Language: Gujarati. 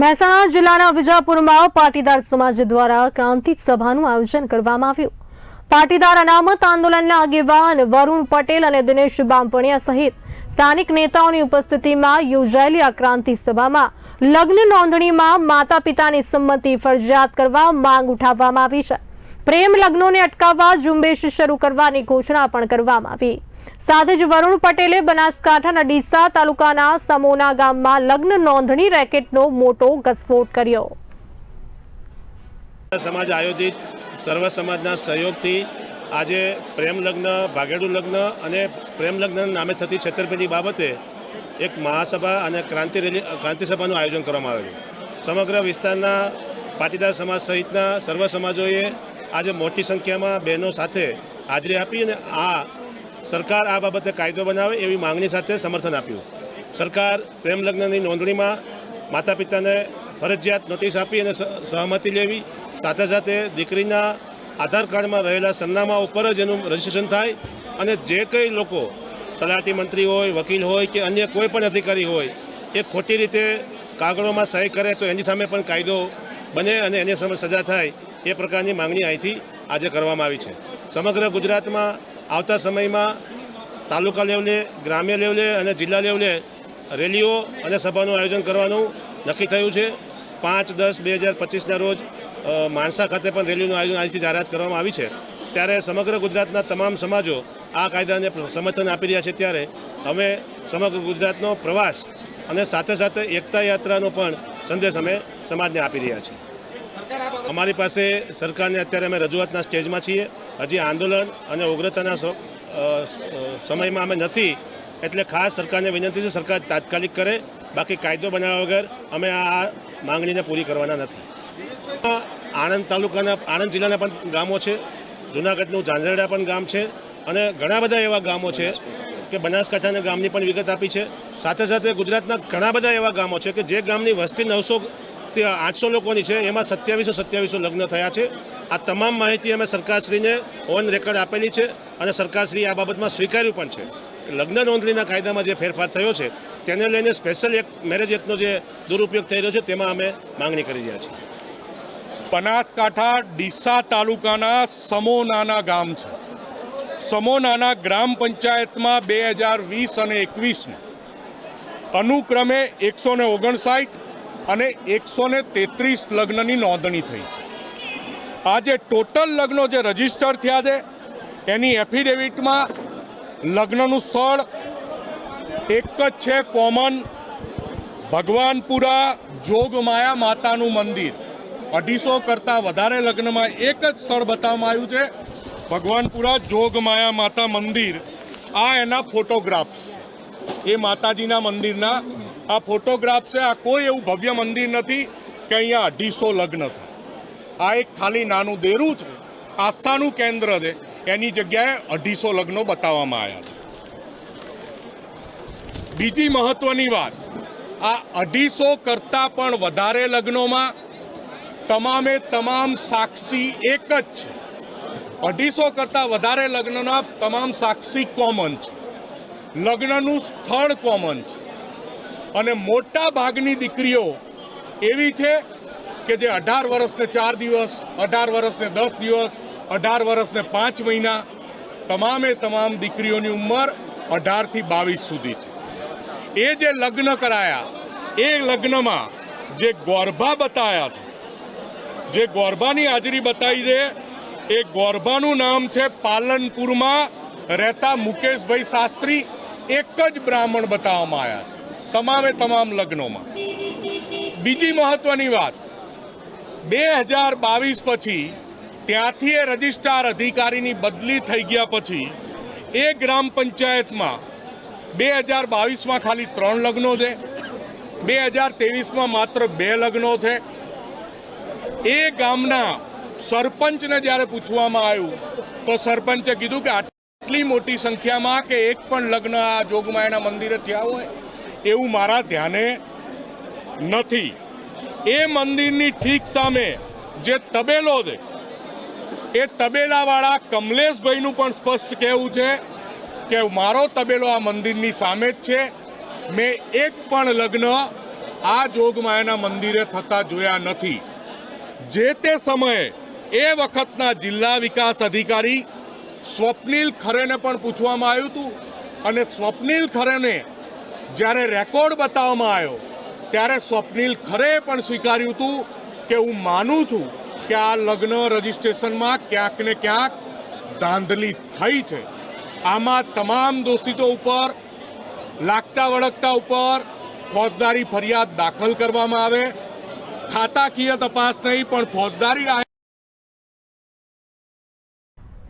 મહેસાણા જિલ્લાના વિજાપુરમાં પાટીદાર સમાજ દ્વારા ક્રાંતિ સભાનું આયોજન કરવામાં આવ્યું. પાટીદાર અનામત આંદોલનના આગેવાન વરુણ પટેલ અને દિનેશ બામપણિયા સહિત સ્થાનિક નેતાઓની ઉપસ્થિતિમાં યોજાયેલી આ ક્રાંતિ સભામાં લગ્ન નોંધણીમાં માતા પિતાની સંમતિ ફરજિયાત કરવા માંગ ઉઠાવવામાં આવી છે. પ્રેમ લગ્નોને અટકાવવા ઝુંબેશ શરૂ કરવાની ઘોષણા પણ કરવામાં આવી. સાથે જ વરુણ પટેલે બનાસકાંઠાના ડીસા તાલુકાના સમોના ગામમાં લગ્ન નોંધણી રેકેટનો મોટો ગસફોટ કર્યો. સમાજ આયોજિત સર્વ સમાજના સહયોગથી આજે પ્રેમ ભાગેડુ લગ્ન અને પ્રેમ નામે થતી છેતરપિંડી બાબતે એક મહાસભા અને ક્રાંતિ રેલી, ક્રાંતિ સભાનું આયોજન કરવામાં આવેલું. સમગ્ર વિસ્તારના પાટીદાર સમાજ સહિતના સર્વ સમાજોએ આજે મોટી સંખ્યામાં બહેનો સાથે હાજરી આપી અને આ સરકાર આ બાબતે કાયદો બનાવે એવી માંગણી સાથે સમર્થન આપ્યું. સરકાર પ્રેમ લગ્નની નોંધણીમાં માતા પિતાને ફરજિયાત નોટિસ આપી અને સહમતિ લેવી, સાથે સાથે દીકરીના આધાર કાર્ડમાં રહેલા સરનામા ઉપર જ એનું રજીસ્ટ્રેશન થાય અને જે કંઈ લોકો તલાટી મંત્રી હોય, વકીલ હોય કે અન્ય કોઈ પણ અધિકારી હોય, એ ખોટી રીતે કાગળોમાં સહી કરે તો એની સામે પણ કાયદો બને અને એની સામે સજા થાય એ પ્રકારની માંગણી અહીંથી આજે કરવામાં આવી છે. સમગ્ર ગુજરાતમાં આવતા સમયમાં તાલુકા લેવલે ગ્રામ્ય લેવલે અને જિલ્લા લેવલે રેલીઓ અને સભાનું આયોજન કરવાનું નક્કી થયું છે. પાંચ દસ બે હજાર પચીસના રોજ માણસા ખાતે પણ રેલીનું આયોજન આજથી જાહેરાત કરવામાં આવી છે. ત્યારે સમગ્ર ગુજરાતના તમામ સમાજો આ કાયદાને સમર્થન આપી રહ્યા છે. ત્યારે અમે સમગ્ર ગુજરાતનો પ્રવાસ અને સાથે સાથે એકતા યાત્રાનો પણ સંદેશ અમે સમાજને આપી રહ્યા છીએ. અમારી પાસે સરકારને અત્યારે અમે રજૂઆતના સ્ટેજમાં છીએ. હજી આંદોલન અને ઉગ્રતાના સમયમાં અમે નથી, એટલે ખાસ સરકારને વિનંતી છે, સરકાર તાત્કાલિક કરે. બાકી કાયદો બનાવ્યા વગર અમે આ માંગણીને પૂરી કરવાના નથી. આણંદ તાલુકાના, આણંદ જિલ્લાના પણ ગામો છે, જુનાગઢનું ઝાંઝરડા પણ ગામ છે, અને ઘણા બધા એવા ગામો છે કે બનાસકાંઠાના ગામની પણ વિગત આપી છે. સાથે સાથે ગુજરાતના ઘણા બધા એવા ગામો છે કે જે ગામની વસ્તી નવસો થી આઠસો લોકોની છે, એમાં સત્યાવીસો સત્યાવીસો લગ્ન થયા છે. આ તમામ માહિતી અમે સરકારશ્રીને ઓન રેકોર્ડ આપેલી છે અને સરકારશ્રી આ બાબતમાં સ્વીકાર્યું પણ છે. લગ્ન નોંધણીના કાયદામાં જે ફેરફાર થયો છે, તેને લઈને સ્પેશિયલ એક મેરેજ એક્ટનો જે દુરુપયોગ થઈ રહ્યો છે, તેમાં અમે માંગણી કરી રહ્યા છીએ. બનાસકાંઠા ડીસા તાલુકાના સમોનાના ગામ છે. સમોનાના ગ્રામ પંચાયતમાં બે હજાર વીસ અને એકવીસમાં અનુક્રમે એકસો ને ઓગણસાઠ અને એકસો ને તેત્રીસ લગ્નની નોંધણી થઈ છે. આજે ટોટલ લગ્નો જે રજિસ્ટર થયા છે, એની એફિડેવિટમાં લગ્નનું સ્થળ એક જ છે કોમન ભગવાનપુરા જોગમાયા માતાનું મંદિર. અઢીસો કરતાં વધારે લગ્નમાં એક જ સ્થળ બતાવવામાં આવ્યું છે, ભગવાનપુરા જોગમાયા માતા મંદિર. આ એના ફોટોગ્રાફ્સ એ માતાજીના મંદિરના આ ફોટોગ્રાફ છે, આ કોઈ એવું ભવ્ય મંદિર નથી કે અહીંયા અઢીસો લગ્ન થાય. આ એક ખાલી નાનું દેરું છે, આસ્થાનું કેન્દ્ર છે, એની જગ્યાએ અઢીસો લગ્નો બતાવવામાં આવ્યા છે. બીજી મહત્વની વાત, આ અઢીસો કરતાં પણ વધારે લગ્નોમાં તમામે તમામ સાક્ષી એક જ છે. અઢીસો કરતાં વધારે લગ્નના તમામ સાક્ષી કોમન છે. લગ્નનું સ્થળ કોમન છે. અને મોટા ભાગની દીકરીઓ એવી છે કે જે અઢાર વર્ષને ચાર દિવસ, અઢાર વર્ષને દસ દિવસ, અઢાર વર્ષને પાંચ મહિના, તમામે તમામ દીકરીઓની ઉંમર અઢારથી બાવીસ સુધી છે. એ જે લગ્ન કરાયા, એ લગ્નમાં જે ગોરભા બતાયા છે, જે ગોરભાની હાજરી બતાવી છે, એ ગોરભાનું નામ છે પાલનપુરમાં રહેતા મુકેશભાઈ શાસ્ત્રી, એક જ બ્રાહ્મણ બતાવવામાં આવ્યા છે. તમામે તમામ લગ્નોમાં. બીજી મહત્વની વાત, બે હજાર બાવીસ પછી ત્યાંથી એ રજિસ્ટ્રાર અધિકારીની બદલી થઈ ગયા પછી એ ગ્રામ પંચાયતમાં બે હજાર બાવીસમાં ખાલી ત્રણ લગ્નો છે, બે હજાર ત્રેવીસમાં માત્ર બે લગ્નો છે. એ ગામના સરપંચને જ્યારે પૂછવામાં આવ્યું, તો સરપંચે કીધું કે આટલી મોટી સંખ્યામાં કે એક પણ લગ્ન આ જોગમાયાના મંદિરે થયા હોય. એવું મારા ધ્યાને નથી. એ મંદિરની ઠીક સામે જે તબેલો છે, એ તબેલાવાળા કમલેશભાઈનું પણ સ્પષ્ટ કહેવું છે કે મારો તબેલો આ મંદિરની સામે જ છે. મેં એક પણ લગ્ન આ જોગમાયાના મંદિરે થતા જોયા નથી. જે તે સમયે એ વખતના જિલ્લા વિકાસ અધિકારી સ્વપ્નિલ ખરેને પણ પૂછવામાં આવ્યું હતું અને સ્વપ્નિલ ખરેને જ્યારે રેકોર્ડ બતાવવામાં આવ્યો, ત્યારે સ્વપ્નિલ ખરે પણ સ્વીકાર્યું હતું કે હું માનું છું કે આ લગ્ન રજિસ્ટ્રેશનમાં ક્યાંક ને ક્યાંક ધાંધલી થઈ છે. આમાં તમામ દોષિતો ઉપર, લાગતા વળગતા ઉપર ફોજદારી ફરિયાદ દાખલ કરવામાં આવે. ખાતાકીય તપાસ નહીં, પણ ફોજદારી